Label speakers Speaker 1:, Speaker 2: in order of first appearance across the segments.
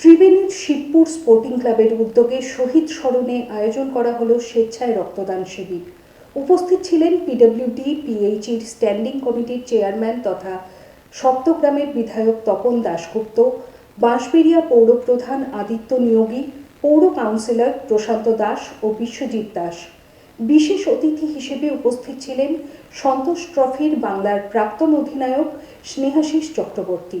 Speaker 1: ত্রিবেণীর Shibpur sporting ক্লাবের উদ্যোগে শহীদ স্মরণে আয়োজন করা হলো স্বেচ্ছায় রক্তদান শিবির। উপস্থিত ছিলেন পিডব্লিউডি পিএইচির স্ট্যান্ডিং কমিটির চেয়ারম্যান তথা সপ্তগ্রামের বিধায়ক তপন দাশগুপ্ত, বাঁশবেড়িয়া পৌরপ্রধান আদিত্য নিয়োগী, পৌর কাউন্সিলর প্রশান্ত দাস ও বিশ্বজিৎ দাস। বিশেষ অতিথি হিসেবে উপস্থিত ছিলেন সন্তোষ ট্রফির বাংলার প্রাক্তন অধিনায়ক স্নেহাশিস চক্রবর্তী।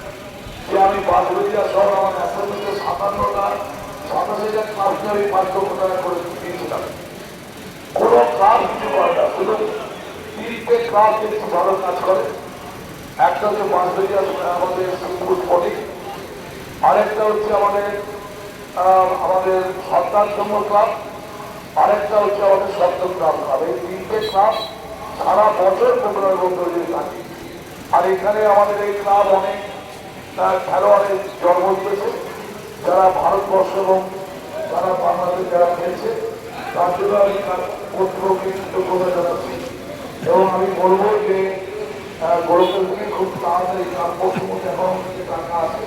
Speaker 2: যে আমি বাদুরিয়া সহ আমার অ্যাসেম্বলিতে সাতান্নটা সাতাশ হাজার ক্লাবকে আমি টাকা। করে দিয়েছিলাম কোনো ক্লাব কিছু করে না, শুধু তিনটে ক্লাব কিন্তু ভালো কাজ করে, একটা হচ্ছে বাঁশবেরিয়া আমাদের সিঙ্গুর ফটিক আরেকটা হচ্ছে আমাদের আমাদের সন্তান জন্ম ক্লাব আরেকটা হচ্ছে আমাদের সপ্তম ক্লাব ক্লাব এই তিনটে ক্লাব সারা বছর প্রোগ্রামের মধ্যে থাকে। আর এখানে আমাদের এই ক্লাব অনেক আহ, খেলোয়াড়ের জন্ম দিয়েছে যারা ভারতবর্ষ এবং যারা বাংলাদেশ যারা খেয়েছে তার জন্য আমি তার কর্তৃপক্ষকে কৃতজ্ঞতা জানাচ্ছি। এবং আমি বলব যে গৌরবের খুব তাড়াতাড়ি তার পশুর মধ্যে এখন টাকা আছে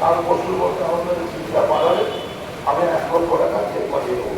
Speaker 2: তার পশুর মধ্যে আমাদের চিন্তা বাড়ালে আমি এক লক্ষ টাকা চেক পাঠিয়ে দেবো।